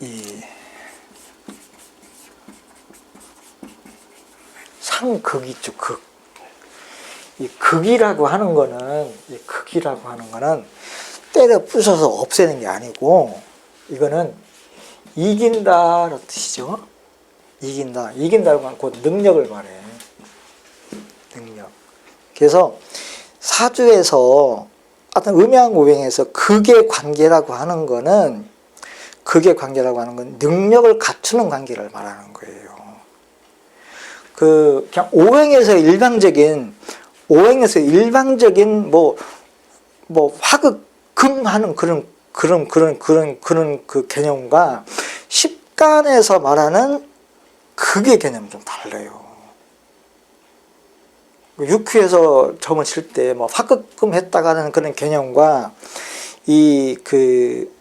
이 상극 있죠, 극. 이 극이라고 하는 거는, 이 극이라고 하는 거는 때려 부숴서 없애는 게 아니고, 이거는 이긴다라는 뜻이죠. 이긴다. 이긴다는 건곧 능력을 말해. 능력. 그래서 사주에서 어떤 음양오행에서 극의 관계라고 하는 거는 극의 관계라고 하는 건 능력을 갖추는 관계를 말하는 거예요. 그 그냥 오행에서 일방적인 오행에서 일방적인 뭐뭐 화극금하는 그런 그런 그런 그런 그런 그 개념과 십간에서 말하는 극의 개념은 좀 달라요. 육회에서 점을 칠 때 뭐 화급금 했다가는 그런 개념과 이 그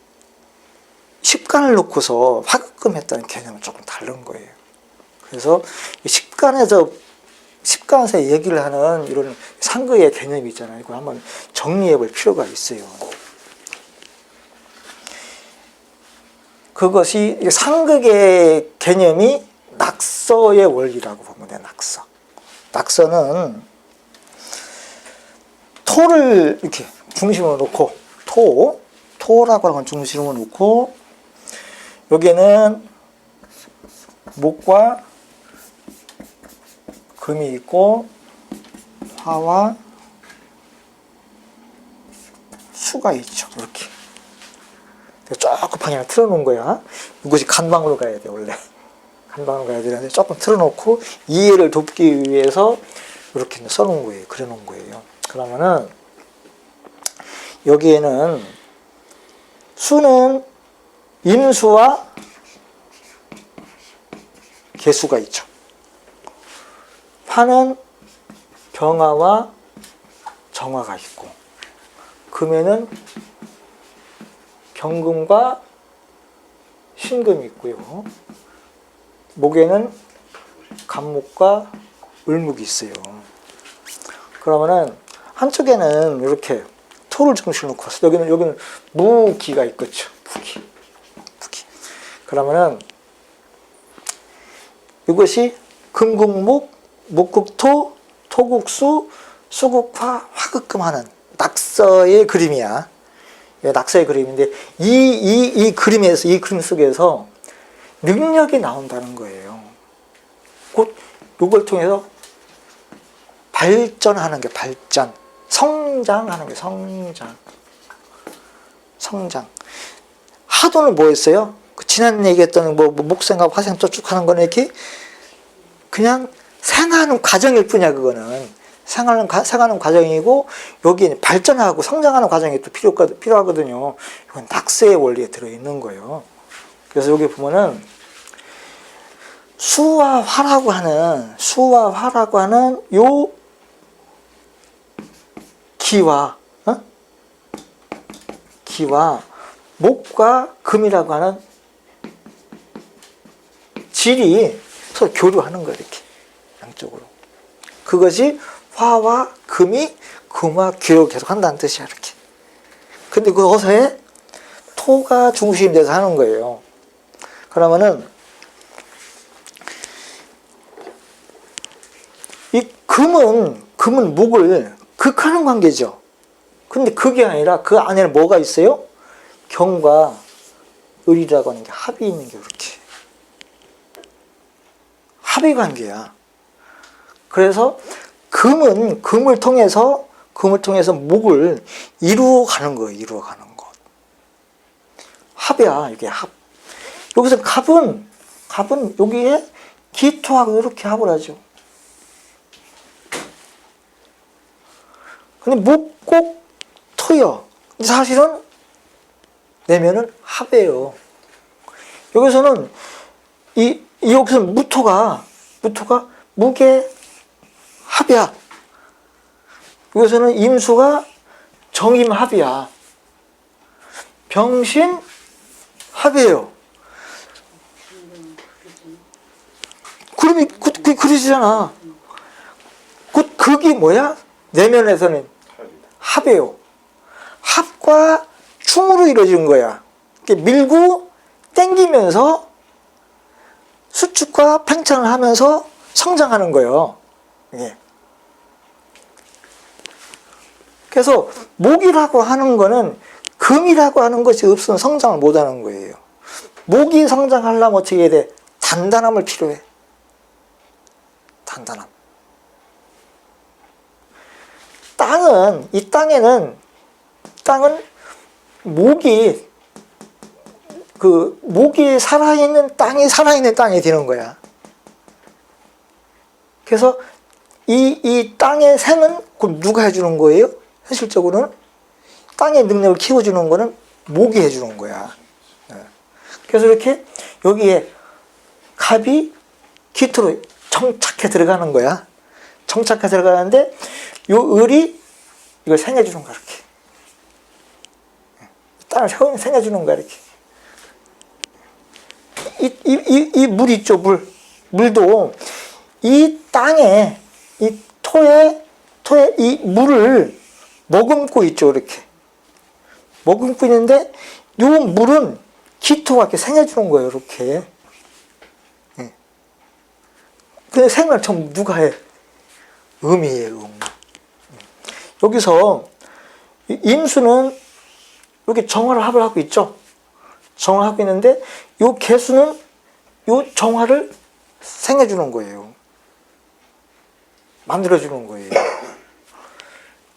십간을 놓고서 화급금 했다는 개념은 조금 다른 거예요. 그래서 이 십간에서 십간에서 얘기를 하는 이런 상극의 개념이 있잖아요. 이걸 한번 정리해 볼 필요가 있어요. 그것이 이 상극의 개념이 낙서의 원리라고 보면 돼, 낙서. 낙서는 토를 이렇게 중심으로 놓고 토, 토라고 하는 건 중심으로 놓고 여기에는 목과 금이 있고 화와 수가 있죠. 이렇게. 조금 방향을 틀어놓은 거야. 이것이 간방으로 가야 돼, 원래. 간방으로 가야 되는데 조금 틀어놓고 이해를 돕기 위해서 이렇게 써놓은 거예요. 그려놓은 거예요. 그러면은 여기에는 수는 임수와 개수가 있죠. 화는 병화와 정화가 있고 금에는 경금과 신금이 있고요. 목에는 간목과 을목이 있어요. 그러면은 한쪽에는 이렇게 토를 중심으로 놓고 여기는 여기는 무기가 있겠죠. 무기. 그러면은 이것이 금국목, 목국토, 토국수, 수국화, 화극금하는 낙서의 그림이야. 예, 낙서의 그림인데 이 이 이 그림에서 이 그림 속에서 능력이 나온다는 거예요. 곧 이걸 통해서 발전하는 게 발전, 성장하는 게 성장, 성장. 하도는 뭐였어요? 그 지난 얘기했던 뭐, 뭐 목생과 화생 저축하는 거는 이렇게 그냥 생하는 과정일 뿐이야 그거는 생하는 가, 생하는 과정이고 여기 발전하고 성장하는 과정이 또 필요 필요하거든요. 이건 낙세의 원리에 들어 있는 거예요. 그래서 여기 보면은 수와 화라고 하는 수와 화라고 하는 요 기와 어? 기와 목과 금이라고 하는 질이 서로 교류하는 거예요 이렇게. 양쪽으로. 그것이 화와 금이 금화 교류 계속 한다는 뜻이야 이렇게. 근데 그 어서에 토가 중심이 돼서 하는 거예요. 그러면은 이 금은 금은 목을 극하는 관계죠. 근데 그게 아니라 그 안에는 뭐가 있어요? 경과 을이라고 하는 게 합이 있는 게 그렇게 합의 관계야. 그래서 금은 금을 통해서 금을 통해서 목을 이루어가는 거예요. 이루어가는 것. 합이야 이게 합. 여기서 갑은 갑은 여기에 기토하고 이렇게 합을 하죠. 근데 목꼭 토요. 사실은 내면은 합이에요. 여기서는 이, 이 여기서 무토가 무토가 무게 합이야. 여기서는 임수가 정임 합이야. 병신 합이에요. 그림이 그, 그, 그리잖아. 그 극이 뭐야? 내면에서는 합이에요. 합과 충으로 이루어진 거야. 밀고 땡기면서 수축과 팽창을 하면서 성장하는 거예요. 이게. 그래서 목이라고 하는 거는 금이라고 하는 것이 없으면 성장을 못 하는 거예요. 목이 성장하려면 어떻게 해야 돼? 단단함을 필요해. 단단함. 땅은, 이 땅에는, 땅은 목이, 그, 목이 살아있는 땅이 살아있는 땅이 되는 거야. 그래서 이, 이 땅의 생은 그럼 누가 해주는 거예요? 현실적으로는 땅의 능력을 키워주는 거는 목이 해주는 거야. 예. 그래서 이렇게 여기에 갑이 기토로 정착해 들어가는 거야. 정착해 들어가는데 요 을이 이걸 생해주는 거야 이렇게. 예. 땅을 생- 생해주는 거야 이렇게. 이, 이, 이, 이 물 있죠 물. 물도 이 땅에 이 토에 토에 이 물을 머금고 있죠 이렇게. 머금고 있는데 요 물은 기토가 이렇게 생해주는 거예요 이렇게. 예. 그 생을 전 누가 해? 음이에요 음. 여기서 이 임수는 이렇게 정화를 합을 하고 있죠 정화를 하고 있는데 요 개수는 요 정화를 생해 주는 거예요 만들어 주는 거예요.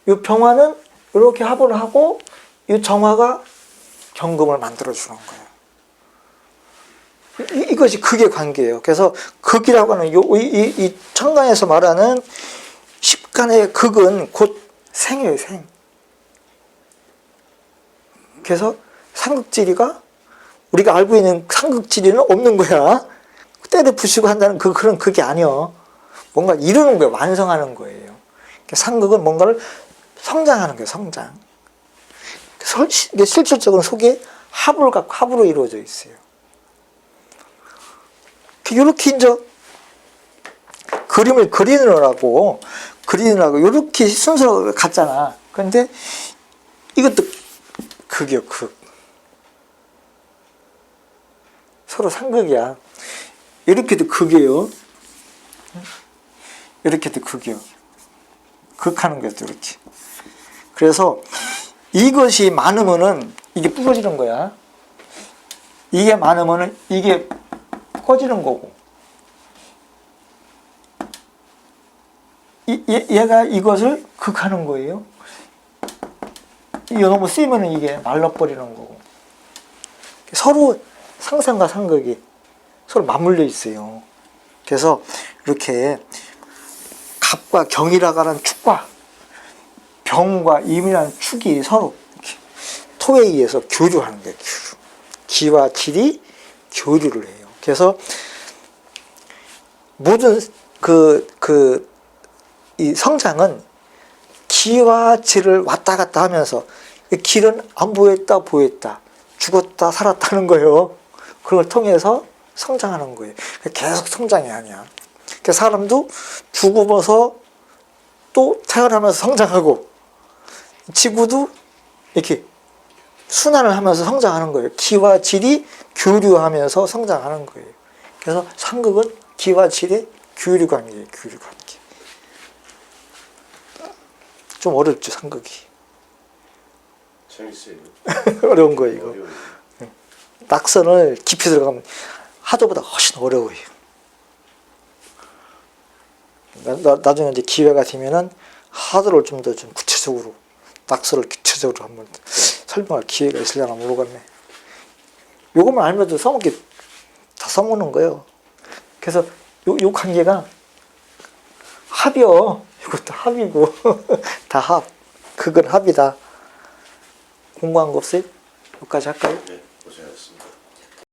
이 병화는 이렇게 합을 하고 이 정화가 경금을 만들어 주는 거예요. 이, 이것이 극의 관계예요. 그래서 극이라고 하는 요, 이, 이, 이 청강에서 말하는 십간의 극은 곧 생이에요, 생. 그래서 삼극지리가 우리가 알고 있는 삼극지리는 없는 거야. 때려 부시고 한다는 그, 그런 극이 아니야. 뭔가 이루는 거예요. 완성하는 거예요. 그러니까 상극은 뭔가를 성장하는 거예요. 성장. 설- 이게 실질적으로 속에 합을 갖고 합으로 이루어져 있어요. 이렇게 이제 그림을 그리느라고 그리느라고 이렇게 순서가 같잖아. 그런데 이것도 극이요, 극. 서로 상극이야. 이렇게도 극이에요. 이렇게도 극이요. 극하는 것도 이렇게. 그래서 이것이 많으면은 이게 부러지는 거야. 이게 많으면은 이게 꺼지는 거고. 이, 얘, 얘가 이것을 극하는 거예요. 이게 너무 쓰면은 이게 말라버리는 거고. 서로 상상과 상극이 서로 맞물려 있어요. 그래서 이렇게 갑과 경이라고 하는 축과 병과 임이라는 축이 서로 토에 의해서 교류하는 거예요. 교류. 기와 질이 교류를 해요. 그래서 모든 그, 그, 이 성장은 기와 질을 왔다 갔다 하면서 이 길은 안 보였다 보였다 죽었다 살았다는 거예요. 그걸 통해서 성장하는 거예요. 계속 성장이 아니야. 그 사람도 죽으면서 또 태어나면서 성장하고 지구도 이렇게 순환을 하면서 성장하는 거예요. 기와 질이 교류하면서 성장하는 거예요. 그래서 상극은 기와 질의 교류 관계예요. 교류 관계. 좀 어렵죠, 상극이. 재밌어요. 어려운 거예요, 이거. 어려워요. 낙선을 깊이 들어가면 하도보다 훨씬 어려워요. 나, 나, 나중에 이제 기회가 되면은 하도를 좀 더 좀 구체적으로 낙서를 구체적으로 한번 설명할 기회가 있으려나 모르겠네. 요것만 알면도 써먹기 다 써먹는 거예요. 그래서 요, 요 관계가 합이요. 이것도 합이고 다 합. 그건 합이다. 공부한 거 없어요? 여기까지 할까요? 네.